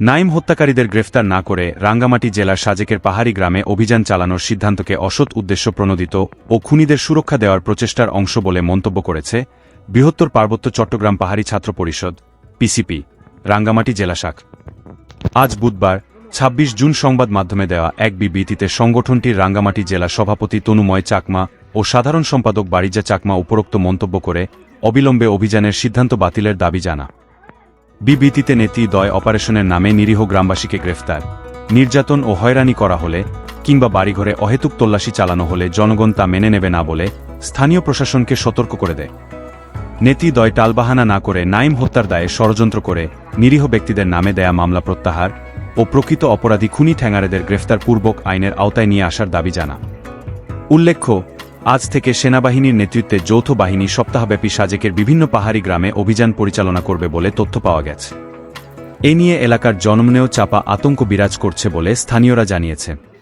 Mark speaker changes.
Speaker 1: নাইম হত্যাকারীদের গ্রেফতার না করে রাঙ্গামাটি জেলার সাজেকের পাহাড়ি গ্রামে অভিযান চালানোর সিদ্ধান্তকে অসৎ উদ্দেশ্য প্রণোদিত ও খুনিদের সুরক্ষা দেওয়ার প্রচেষ্টার অংশ বলে মন্তব্য করেছে বৃহত্তর পার্বত্য চট্টগ্রাম পাহাড়ি ছাত্র পরিষদ পিসিপি রাঙ্গামাটি জেলা শাখ। আজ বুধবার ২৬ জুন সংবাদ মাধ্যমে দেওয়া এক বিবৃতিতে সংগঠনটির রাঙ্গামাটি জেলা সভাপতি তনুময় চাকমা ও সাধারণ সম্পাদক বারিজা চাকমা উপরোক্ত মন্তব্য করে অবিলম্বে অভিযানের সিদ্ধান্ত বাতিলের দাবি জানা বিবৃতিতে নেতি দয় অপারেশনের নামে নিরীহ গ্রামবাসীকে গ্রেফতার, নির্যাতন ও হয়রানি করা হলে কিংবা বাড়িঘরে অহেতুক তল্লাশি চালানো হলে জনগণ তা মেনে নেবে না বলে স্থানীয় প্রশাসনকে সতর্ক করে দেয়। নেতি দয় টালবাহানা না করে নাইম হত্যার দায়ে ষড়যন্ত্র করে নিরীহ ব্যক্তিদের নামে দেয়া মামলা প্রত্যাহার ও প্রকৃত অপরাধী খুনি ঠ্যাঙারেদের গ্রেফতার পূর্বক আইনের আওতায় নিয়ে আসার দাবি জানা। উল্লেখ্য আজ থেকে সেনাবাহিনীর নেতৃত্বে যৌথ বাহিনী সপ্তাহব্যাপী সাজেকের বিভিন্ন পাহাড়ি গ্রামে অভিযান পরিচালনা করবে বলে তথ্য পাওয়া গেছে। এ নিয়ে এলাকার জনমনেও চাপা আতঙ্ক বিরাজ করছে বলে স্থানীয়রা জানিয়েছে।